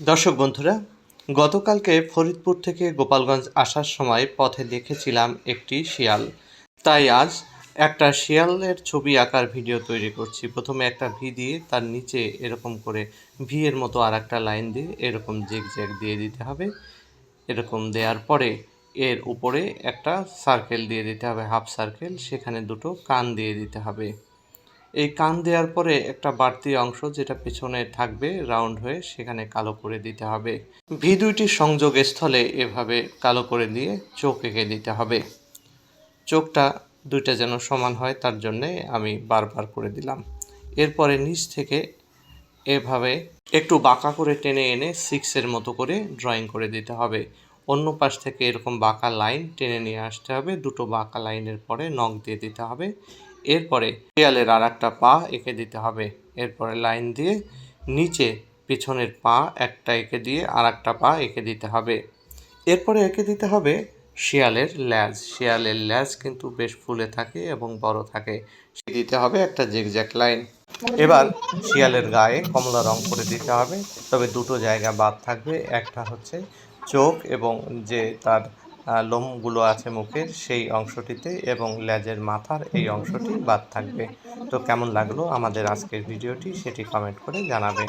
দর্শক বন্ধুরা, গতকালকে ফরিদপুর থেকে গোপালগঞ্জ আসার সময় পথে দেখেছিলাম একটি শিয়াল। তাই আজ একটা শিয়ালের ছবি আঁকার ভিডিও তৈরি করছি। প্রথমে একটা ভি দিয়ে, তার নিচে এরকম করে ভি এর মতো আর একটা লাইন দিয়ে এরকম জেগ জ্যাগ দিয়ে দিতে হবে। এরকম দেওয়ার পরে এর উপরে একটা সার্কেল দিয়ে দিতে হবে হাফ সার্কেল সেখানে দুটো কান দিয়ে দিতে হবে। এই কান দেওয়ার পরে একটা বাড়তি অংশ যেটা পেছনে থাকবে, রাউন্ড হয়ে সেখানে কালো করে দিতে হবে। ভি দুইটির সংযোগ স্থলে এভাবে কালো করে দিয়ে চোখ এঁকে দিতে হবে। চোখটা দুইটা যেন সমান হয়, তার জন্যে আমি বারবার করে দিলাম। এরপরে নিচ থেকে এভাবে একটু বাঁকা করে টেনে এনে সিক্সের মতো করে ড্রয়িং করে দিতে হবে। অন্য পাশ থেকে এরকম বাঁকা লাইন টেনে নিয়ে আসতে হবে। দুটো বাঁকা লাইনের পরে নখ দিয়ে দিতে হবে। এরপরে দেয়ালের আর একটা পা এঁকে দিতে হবে। এরপরে লাইন দিয়ে নিচে পিছনের পা একটা এঁকে দিয়ে আর একটা পা এঁকে দিতে হবে। এরপরে এঁকে দিতে হবে শিয়ালের ল্যাজ। শিয়ালের ল্যাজ কিন্তু বেশ ফুলে থাকে এবং বড় থাকে। সে দিতে হবে একটা জেগজ্যাক লাইন। এবার শিয়ালের গায়ে কমলা রং করে দিতে হবে। তবে দুটো জায়গা বাদ থাকবে। একটা হচ্ছে চোখ এবং যে তার লোমগুলো আছে মুখের, সেই অংশটিতে এবং লেজের মাথার এই অংশটি বাদ থাকবে। তো কেমন লাগল আমাদের আজকের ভিডিওটি সেটি কমেন্ট করে জানাবে